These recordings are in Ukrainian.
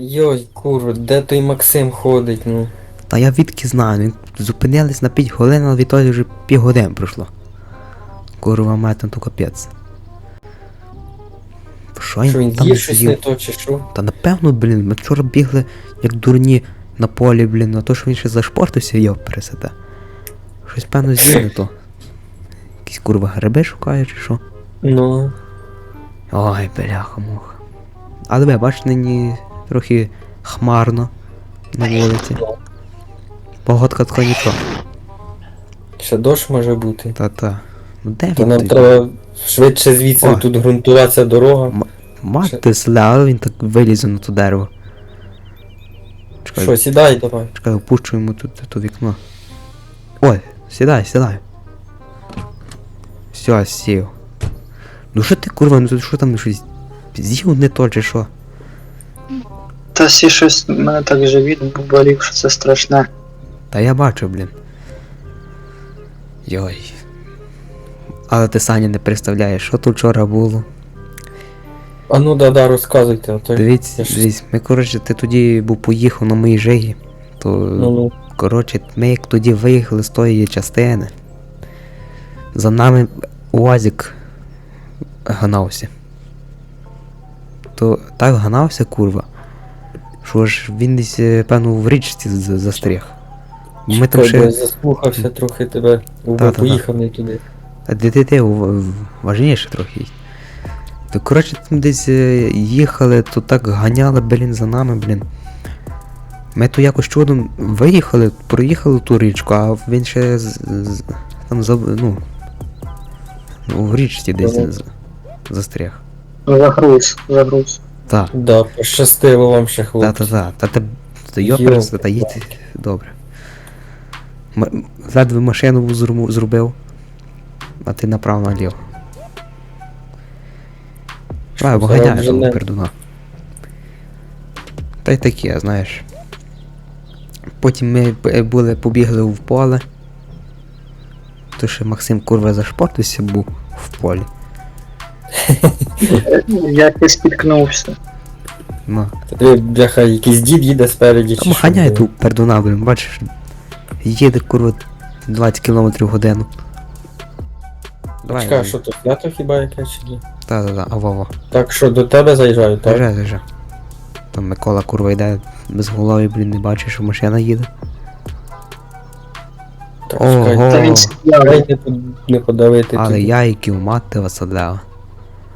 Йой, курва, де той Максим ходить, ну. Та я відки знаю, він зупинились на 5 хвилин, але відтоді вже півгодин пройшло. Курва мать, там то капець. Що Що він там з'їв щось не то чи що? Та напевно, блін, ми вчора бігли як дурні на полі, блін, на то, що він ще зашпортився, його пересете. Щось певно з'їв не то. Якісь курва гриби шукає чи що. Ну. Ой, бляха муха. Але ви бачите, нині трохи хмарно на вулиці. Погодка така нічого. Ще дощ може бути. Та-та. Ну де То він? нам треба швидше звідси О. тут ґрунтуватися дорога. Мати зле, але він так вилізе на то дерево. Чекай, Що, сідай давай. чекай, опущу йому тут то вікно. Ой, сідай, сідай. Все, сів. Ну що ти курва, ну тут що там щось з'їв не то чи що? Та всі щось мене так живіт болів, що це страшне. Та я бачу, блін. Йой. Але ти Саня не представляєш, що тут вчора було. А ну да-да, розказуйте, а то Дивіться, я щось- дивіться, ми коротше, ти тоді був поїхав на моїй жигі, то Ну, ну. коротше, ми як тоді виїхали з тої частини. За нами УАЗик ганався. То так ганався, курва. Що ж він десь, е, певно, в річці застряг. Ми там Чекай, я ще. заслухався трохи тебе, Та-та-та. поїхав не туди. А де ти ти важніше трохи. То коротше там десь е, їхали, то так ганяли, блін, за нами, блін. Ми то якось чудом виїхали, проїхали ту річку, а він ще з, з- там за, ну, в річці десь застряг. Загруз, загруз. Так, Да, пощастило вам ще хлопці. та-та-та, та та та Йо, йоперс, та їдь добре. М- ледве машину зробив, а ти направо наліво. Давай, Що, виганяй зараз того пердуна. Та й таке, знаєш. Потім ми п- були, побігли в поле. То ще Максим курва зашпортився був в полі. Я і спіткнувся. Ну. Та ти, бляха, якийсь дід їде спереді чи Там що, ганяє блін? ту пердуна, блін, бачиш. Їде курва 20 км в годину. Давай, Чекай, а що тут, свято хіба яке чи ні? Та-та-та, ава-ава. Так що, до тебе заїжджаю, так? Вже, вже. Там Микола курва йде без голови, блін, не бачиш, що машина їде. Так, Ого. чекай, Та він сидів. тут не подавити. Але тут. яйків мати васадлява.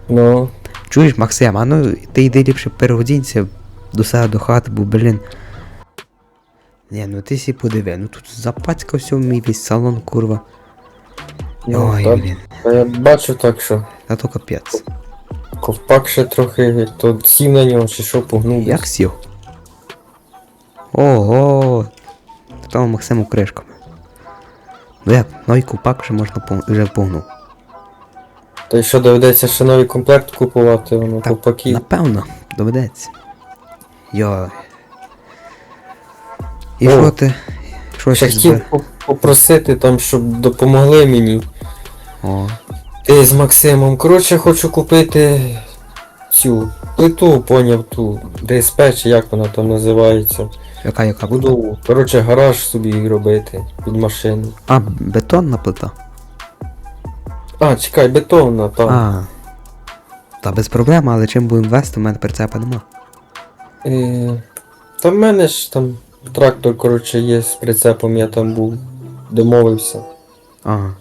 Ну, Чуєш, Максим, а ну ти йди ліпше переодінься до себе до хати, бо, блін. Ні, ну ти сі подиви, ну тут запацькався в мій весь салон, курва. ну Ой, так, блін, та я бачу так, що та то капець. ковпак ще трохи, то сів на нього чи що погнув. Як сів? Ого! Там Максиму кришками. Ну як, новий купак вже можна пов- вже погнув. Та й що доведеться ще новий комплект купувати, воно Та, ковпаки. Напевно, доведеться. Йой. І О. що ти? Що Ще хотів попросити там, щоб допомогли мені. О, Ти з Максимом. Коротше, хочу купити цю плиту, поняв ту ДСП чи як вона там називається. яка яка? Буду, коротше, гараж собі робити під машину. А, бетонна плита? А, чекай, бетонна, там. А. Та без проблем, але чим будемо вести, у мене прицепа нема. Е, та в мене ж там трактор, коротше, є з прицепом, я там був, домовився. Ага.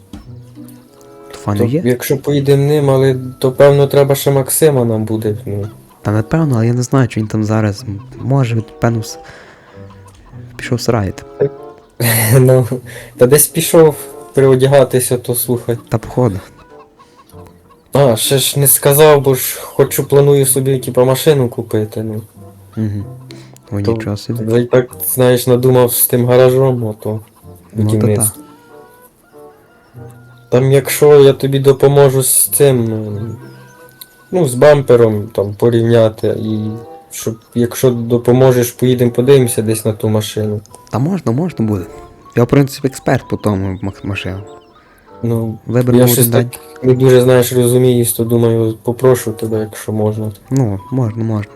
То То, є? якщо поїдемо ним, але то певно треба ще Максима нам буде. Ну. Та напевно, але я не знаю, чи він там зараз. Може, певно, с- пішов сраїти. ну, та десь пішов переодягатися, то слухай. Та походу. А, ще ж не сказав, бо ж хочу планую собі типа машину купити. Ну. Угу. О, То- нічого собі. Я й так, знаєш, надумав з тим гаражом, а то Ну, то будівництво. Там якщо я тобі допоможу з цим, ну, ну, з бампером там порівняти і щоб якщо допоможеш, поїдемо подивимося десь на ту машину. Та можна, можна буде. Я, в принципі, експерт по тому машинам. Ну, Виберемо я один щось день. так не дуже знаєш розуміюсь, то думаю, попрошу тебе, якщо можна. Ну, можна, можна.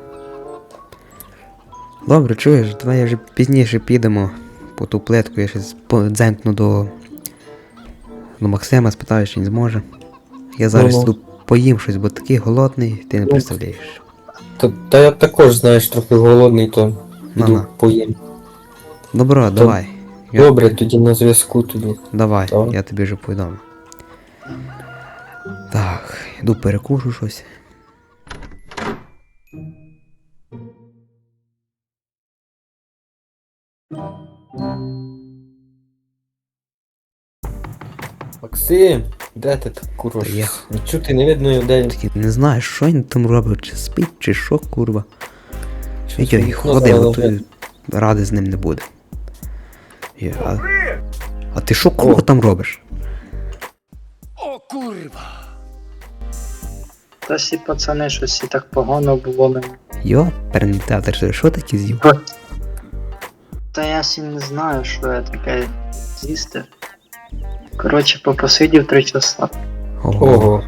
Добре, чуєш, давай вже пізніше підемо по ту плитку, я щось дзенькну до. До Максима, спитаю, чи він зможе. Я зараз Ага. тут поїм щось, бо такий голодний, ти не Ну, представляєш. Та, та я також, знаєш, трохи голодний, то На-на. йду поїм. Добро, давай. Я- Добре, тоді на зв'язку тоді. Давай, Так. я тобі вже повідомлю. Так, йду перекушу щось. Максим, де ти так курва? Я- Не чути, не видно, де він. Такий, не знаю, що він там робить, чи спить, чи що, курва. Йой, вікно ходи, готуй, ради з ним не буде. А... а ти що, курва, там робиш? Та всі пацани щось і так погано було мені. Йо, пернітатор, що таке з'їв? Та я сі не знаю, що я таке з'їсти. Коротше, попосидів три часа. Ого. Ого.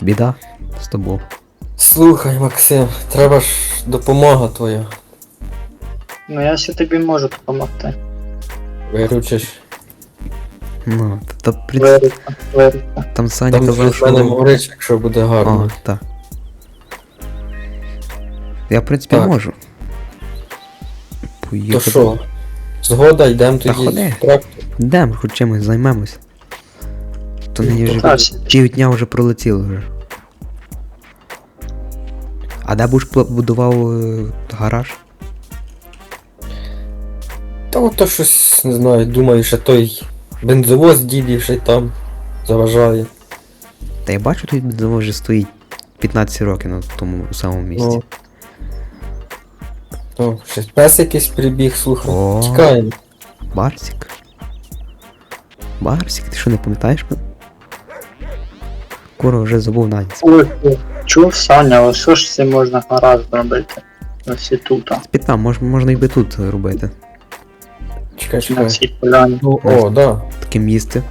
Біда з тобою. Слухай, Максим, треба ж допомога твоя. Ну я сі тобі можу допомогти. Виручиш. Ну, та, та при... Там Саня Там казав, вже в мене якщо буде О, гарно. так. Я, в принципі, Так. можу. То що? Згода, йдемо Та тоді ходи. в трактор. Йдемо, хоч чимось займемось. То нині вже Та всі. півдня вже пролетіло вже. А де будеш будував е, гараж? Та ото щось, не знаю, думаю, що той бензовоз дідів ще й там заважає. Та я бачу, тут бензовоз вже стоїть 15 років на тому самому місці. Ну. Ну, щось пес якийсь прибіг, слухай. О. Тікаємо. Барсик. Барсик, ти що не пам'ятаєш мене? Кура вже забув навіть. Ой, ой, чув Саня, ось що ж це можна гараж зробити? Ось і тут, а, мож, можна і би тут робити. Чекай, чекай. поляні. Ну, о, да. Таке місце.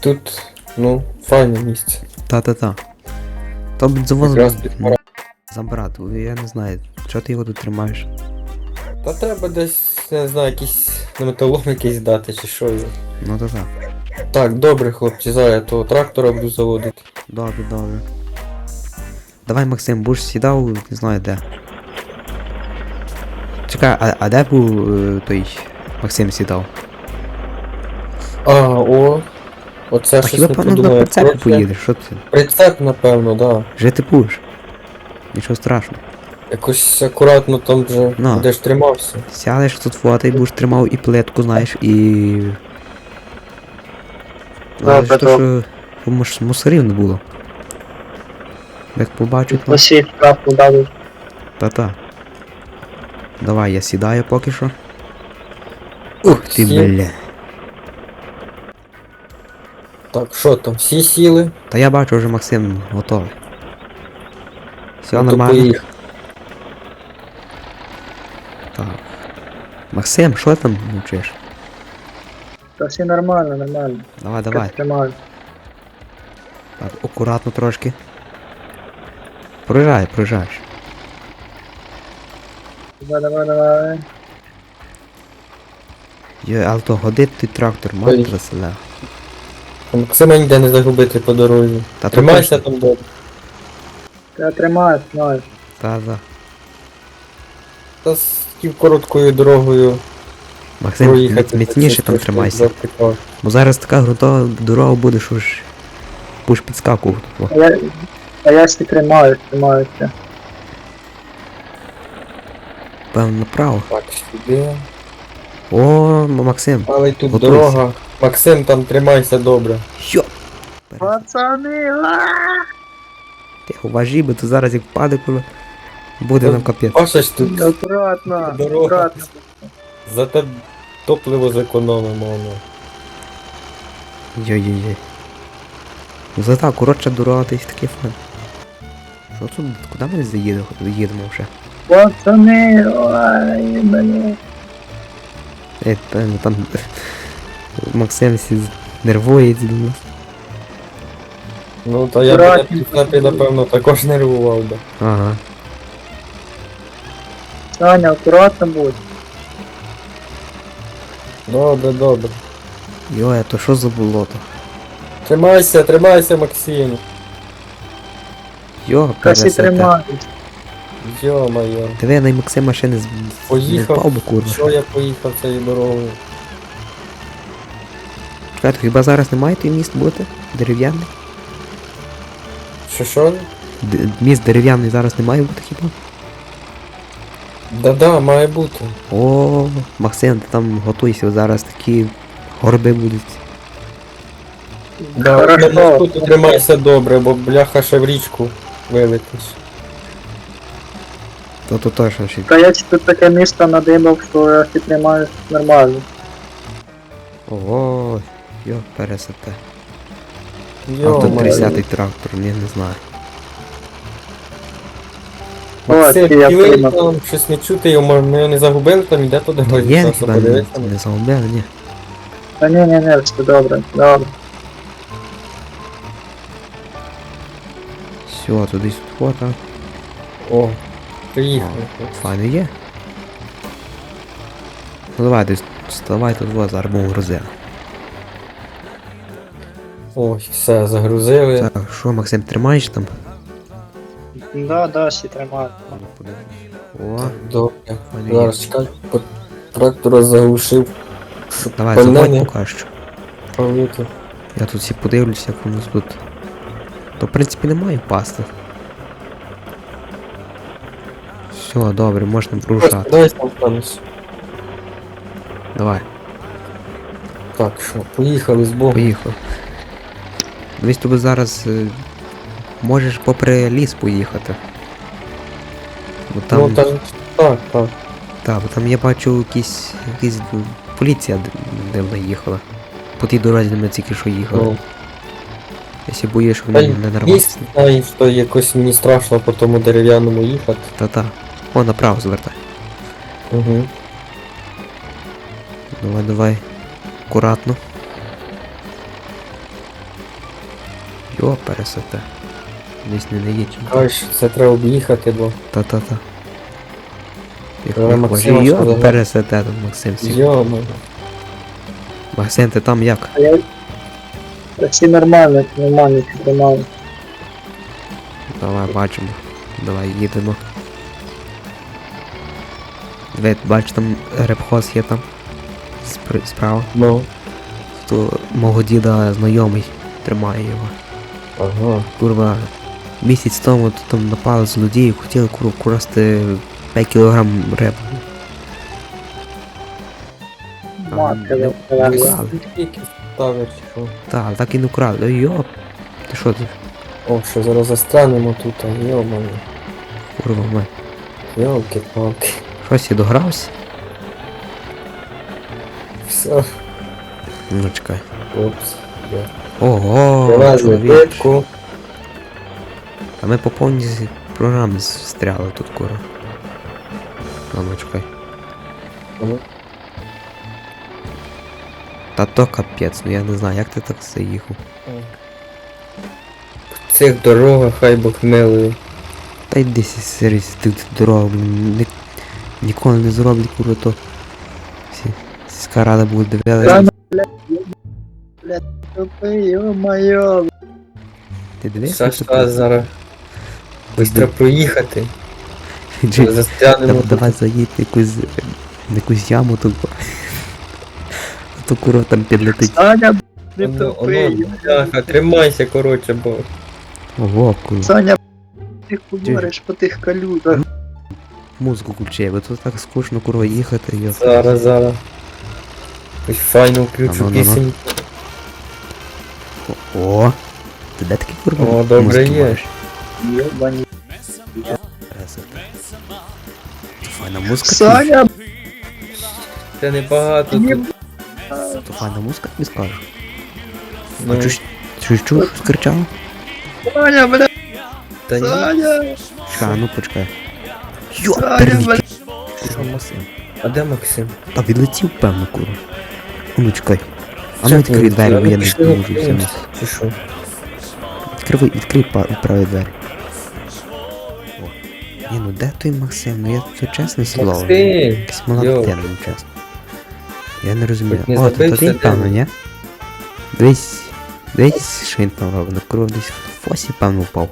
Тут, ну, файне місце. Та-та-та. То бензовоз Якраз під пора. забрати, я не знаю, чого ти його тут тримаєш. Та треба десь, не знаю, якийсь на металолом якийсь дати чи що. Ну то так. Так, добре, хлопці, зараз я того трактора буду заводити. Добре, добре. Давай, Максим, будеш сідав, не знаю де. Чекай, а, а де був е, той Максим сідав? А, о. Оце А щось хіба не певно на подумав. прицепі поїдеш? Що ти? Прицеп, напевно, да. Жити будеш? Нічого страшного. Якось акуратно там вже Ну. де ж тримався. Сядеш тут фото і будеш тримав і плитку, знаєш, і. Знаєш, Добре, то, що мус- мусорів не було. Як побачать, ну. Ось і дали. Та-та. Давай, я сідаю поки що. Ух ти, Сів. бля. Так, що там, всі сіли? Та я бачу вже Максим готовий. Все Ну, то нормально. поїхали. Так. Максим, що там мовчиш? Та всі нормально, нормально. Давай, давай. Тримаю. Так, акуратно трошки. Проїжджай, проїжджаєш. Давай, давай, давай. Є, але то той трактор, Ой. мать веселе. Максима ніде не загубити по дорозі. Та то Тримайся точно. там добре. Я тримаю, знаю. Та, та. Та з такою короткою дорогою Максим, проїхати. міцніше там тримайся. Бо зараз така грунтова дорога буде, що ж будеш підскакувати. А я, а я всі тримаю, тримаюся. Певно, направо. Так, сюди. О, Максим. Але тут Готуйся. дорога. Максим, там тримайся добре. Йо! Пацани, Ти уважи, бо то зараз як впаде, коли буде нам капець. Бачиш, тут акуратно, Дорога. акуратно. за те топливо зекономимо. воно. Ну зато коротша дорога, ти такий фан. Що тут? Куди ми заїдемо? Їдемо вже? Пацани, ой, блін. Е, певно, там Максим всі з- нервується до нас. Ну, та я б на напевно, також нервував би. Ага. Саня, акуратно будь. Добре, добре. Йой, а то що за болото? Тримайся, тримайся, Максим. Йо, пересете. тримай. Йо-моє. Диви, на Максим машини з... Поїхав. Не впав би, курва. Що я поїхав цією дорогою? Чекайте, хіба зараз не має той міст бути? Дерев'яний? Що що? Д- міст дерев'яний зараз не має бути хіба? Да-да, має бути. О, Максим, ти там готуйся, зараз такі горби будуть. Да, Хорошо. на тримайся добре, бо бляха ще в річку вилетиш. То то точно ще. Та я тут таке місто надибав, що я тримаю нормально. Ого, йо, пересете. А тут 30-й трактор, ні, не знаю. Максим, Ось, я там щось не чути, його може, ми його не загубили, там іде туди. Та ось, є, просто не, подивитися. не загубили, ні. Та ні, ні, ні, все добре, добре. Все, туди сюди, о, так. О, приїхали. Файно є. Ну давай, десь вставай тут, во, зараз будемо грузити. Ой, все, загрузили. Так, що, Максим, тримаєш там? Да, да, всі тримаю. О, Добре. є. Зараз чекай, по трактора заглушив. Щоб Давай, пальне заходь не поки що. палити. Я тут всі подивлюся, як у нас тут. То в принципі немає пасти. Все, добре, можна врушати. Дай там станеш. Давай, Так, що, поїхали з Богом. поїхав. Дивись, тобі зараз е, можеш попри ліс поїхати. Бо там, Ну, та, так, так. та, бо там я бачу якісь, якісь е, поліція д- дивна їхала. По тій дорозі де ми тільки що їхали. Ну, Якщо боїш, що та вони не нарваться. Місць знаю, що якось мені страшно по тому дерев'яному їхати. Та-та. О, направо звертай. Угу. Давай, давай. Акуратно. Йо, пересете. Десь не наїдь. Кажеш, це треба об'їхати, бо. Та-та-та. Йо, пересете там, Максим. всі. Йома. Максим, ти там як? А я... Всі нормально, нормально всі. Давай, бачимо. Давай, їдемо. Диви, бач, там репхоз є там. Справа. Ну. То мого діда знайомий тримає його. Ага. Курва, місяць тому тут там напали злодії, хотіли курва красти 5 кілограм риб. Матка, не- я не я- вкрали. Скільки ставиш, що? Так, так і не вкрали. Ой, Йоп, ти що ти? О, що зараз застрянемо тут, а йома. Курва ми. Йолки-палки. Щось я догрався? Все. Ну чекай. Опс. Ого, рибку. А ми по повній програмі встряли тут курва. А ну чекай. Ну. Та то капець, ну я не знаю, як ти так заїхав. В цих дорогах хай Бог милує. Та йди сі сервіс, ти блін, ні, ніколи не зроблять, курва, то всі, сільська рада буде дивитися. Йо-моє. Ти дивишся? Саш, треба зараз швидко проїхати. Застрянемо Давай, заїдь якусь, якусь яму тут. А то курва там підлетить. Саня, не бляха, тримайся, коротше, бо. Ого, курва. Саня, ти говориш по тих калюжах. Музику включи, бо тут так скучно курва їхати, йо. Зараз, зараз. Ось файно включу пісень. О! Ти де такий курва? О, добре є. Це Файна музика. Саня, Це небагато тут. То файна музика тобі скажеш. Ну, А чуєш, чуєш, чуєш, скричав? Саня, та ні. Саня, Чекай, ну почекай. Йо, перелетів. Що, Максим? А де Максим? Та відлетів, певно, курва. Ну чекай. А ну відкрий двері, бо я не можу все. Чи що? Відкривай, відкрий па- праві двері. О. Ні, ну де той Максим? Ну я це чесне слово. Максим! Якийсь мала Йо. ну чесно. Я не розумію. Не О, то, ти. певно, ні? Дивись. Дивись, що він там робить. На кров десь в фосі, певно, впав.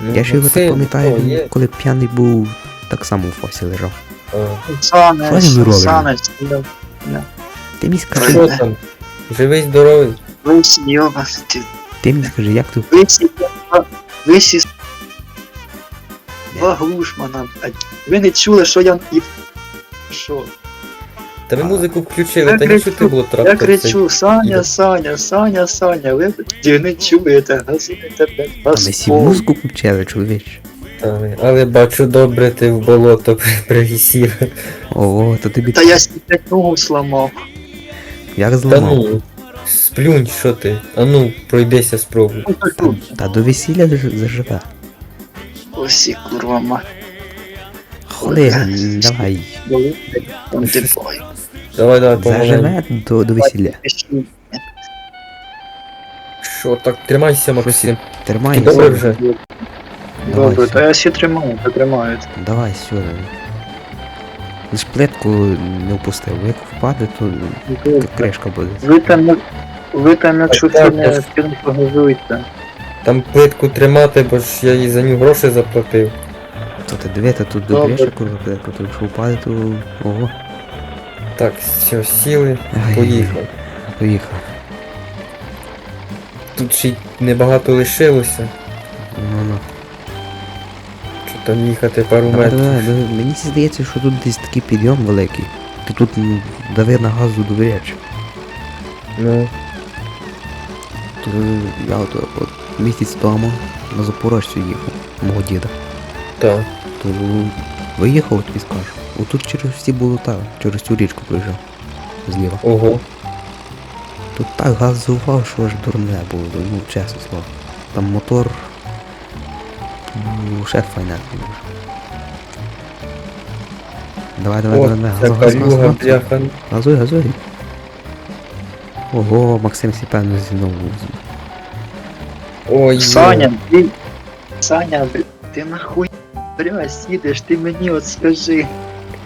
Ну, я ж його так пам'ятаю, коли п'яний був, так само в фосі лежав. Він робить? Ти мені Що там? Живий, здоровий? вись, йоба, ти, ти мені скажи, як тут вись, вись із Ваглушмана, блядь. Ви не чули, що я що? Та ви музику включили, Я та нічого ти кричу, було Я трактор. цей. кричу, Саня, Саня, Саня, Саня, ви не чуєте, газуєте, блядь, А вас ми всі музику включили, чоловіч. Але, але бачу, добре ти в болото привісів. Ого, то тобі Та я сіпять ногу сламав. як Та зламав? ну, сплюнь, що ти? А ну, пройдися спробуй. Та до весілля заж- заживе. Усі курва мать. Ходи, давай. Там ти бой. Давай, давай. Заживе до, до весілля. Що, так, тримайся, Максим. Ти Тримай, добре вже? Давай, Добре, то я всі тримаю, то тримаю. Давай сюди. Лиш плитку не впустив, як впаде, то то кришка буде. Ви там, ви там, якщо це так, не так. не погазуєте. Там плитку тримати, бо ж я їй за нього гроші заплатив. То ти дивити, тут Добре. добріше, курва, плитку, то якщо впаде, то ого. Так, все, сіли, поїхав. Поїхав. Тут ще й небагато лишилося. Ну ну. Що там їхати пару Давай, метрів. давай, давай. Мені здається, що тут десь такий підйом великий. Ти тут м, дави на газу довіряч. Ну, То я от, от місяць тому на Запорожцю їхав, мого діда. так. То виїхав, тобі скажу. Отут через всі болота, через цю річку проїжджав. Зліва. Ого. Тут так газував, що аж дурне було, ну чесно слово. Там мотор. Ну, ще файне. Давай, давай, О, давай, давай, газуй, газуй, калюга, газуй, бляха. газуй, газуй. Ого, Максим сі певно знову. Ой. Саня, ти... Саня, ти нахуй бля, сідеш, ти мені от скажи.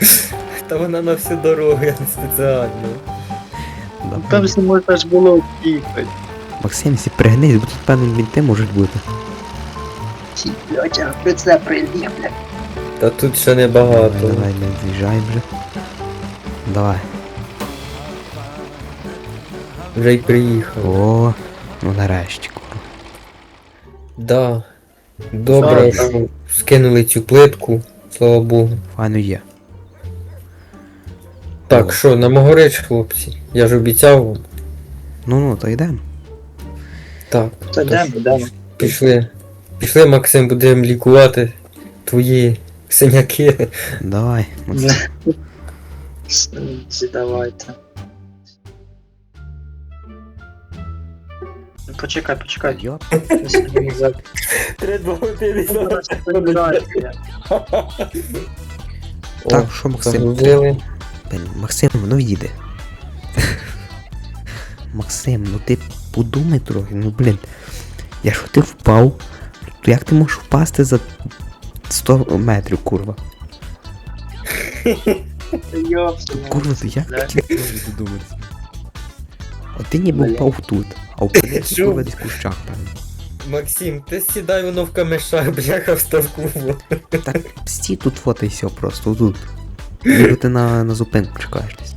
Та вона на всю дорогу, я не спеціально. Там же можна ж було їхати. Максим сі пригнись, бо тут певно мінти можуть бути. Ті, блядь, а при це прилів, блядь. Та тут ще Давай, небагато. давай, не з'їжджаємо вже. Давай. Вже й приїхав. О, ну нарешті, курва. Да. Добре, Так. що скинули цю плитку, слава Богу. Файно є. Так, О. що, на Могорич, хлопці? Я ж обіцяв вам. Ну ну, то йдемо. Так, Та йдемо, йдемо. пішли. Пішли, Максим, будемо лікувати твої синяки. Давай, Максим. Давайте. Почекай, почекай. Йоп. Треба години Так, що, Максим? Блін, Максим, ну відійди. Максим, ну ти подумай трохи, ну блін. Якщо ти впав, то як ти можеш впасти за 100 метрів, курва? Курва, ти як ти можеш додуматися? От ти ніби впав тут, а у десь кущах там. Максим, ти сідай воно в камешах, бляха в ставку. Так всі тут фото і все просто, тут. Ніби ти на, на зупинку чекаєш десь.